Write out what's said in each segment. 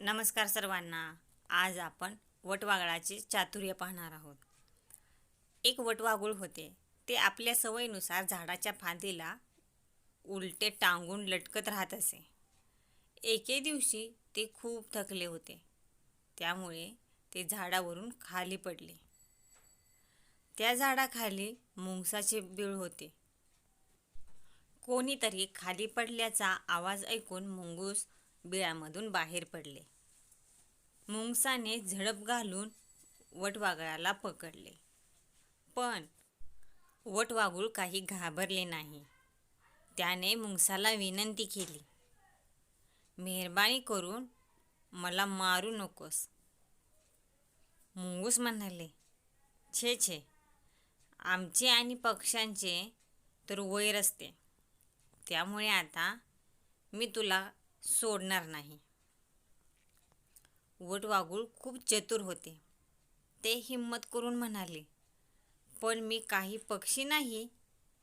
नमस्कार सर्वांना. आज आपण वटवागळाचे चातुर्य पाहणार आहोत. एक वटवागुळ होते. ते आपल्या सवयीनुसार झाडाच्या फांदीला उलटे टांगून लटकत राहत असे. एके दिवशी ते खूप थकले होते. त्यामुळे ते झाडावरून खाली पडले. त्या झाडाखाली मुंगसाचे बीळ होते. कोणीतरी खाली पडल्याचा आवाज ऐकून मुंगूस बिळामधून बाहेर पडले. मुंगसाने झडप घालून वटवागळाला पकडले. पण वटवागुळ काही घाबरले नाही. त्याने मुंगसाला विनंती केली मेहरबानी करून मला मारू नकोस. मुंगूस म्हणाले छे छे आमचे आणि पक्ष्यांचे तर वैर असते. त्यामुळे आता मी तुला सोडणार नाही. वटवागुळ खूप चतुर होते. ते हिम्मत करून म्हणाले पण मी काही पक्षी नाही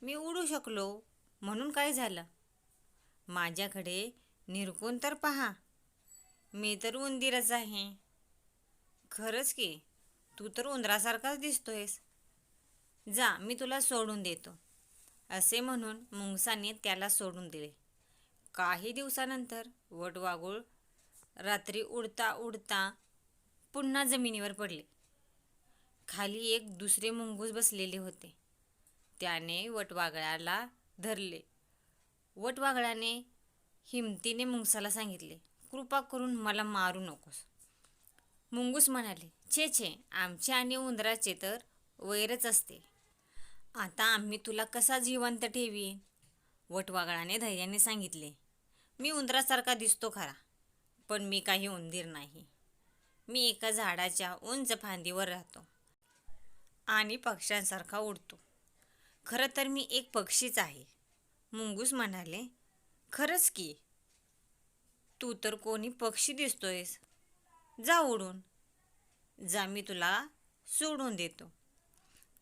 मी उडू शकलो. म्हणून काय झालं? माझ्याकडे निरकून तर पहा. मी तर उंदीरच आहे. खरंच की तू तर उंदरासारखाच दिसतोयस. जा मी तुला सोडून देतो. असे म्हणून मुंगसाने त्याला सोडून दिले. काही दिवसानंतर वटवागूळ रात्री उडता उडता पुन्हा जमिनीवर पडले. खाली एक दुसरे मुंगूस बसलेले होते. त्याने वटवागळाला धरले. वटवागळ्याने हिमतीने मुंगसाला सांगितले कृपा करून मला मारू नकोस. मुंगूस म्हणाले छे छे आमचे आणि उंदराचे तर वैरच असते. आता आम्ही तुला कसा जिवंत ठेवीन? वटवागळाने धैर्याने सांगितले मी उंदरासारखा दिसतो खरा पण मी काही उंदीर नाही. मी एका झाडाच्या उंच फांदीवर राहतो आणि पक्ष्यांसारखा उडतो. खरं तर मी एक पक्षीच आहे. मुंगूस म्हणाले खरंच की. तू तर कोणी पक्षी दिसतोयस. जा उडून. जा मी तुला सोडून देतो.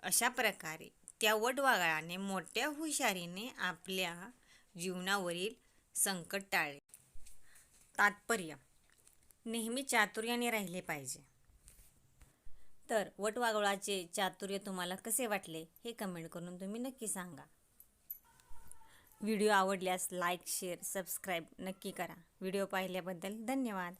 अशा प्रकारे त्या वटवागळाने मोठ्या हुशारीने आपल्या जीवनावरील संकट टाळले. तात्पर्य नेहमी चातुर्याने राहिले पाहिजे. तर वटवागळाचे चातुर्य तुम्हाला कसे वाटले हे कमेंट करून तुम्ही नक्की सांगा. व्हिडिओ आवडल्यास लाईक शेअर सबस्क्राईब नक्की करा. व्हिडिओ पाहिल्याबद्दल धन्यवाद.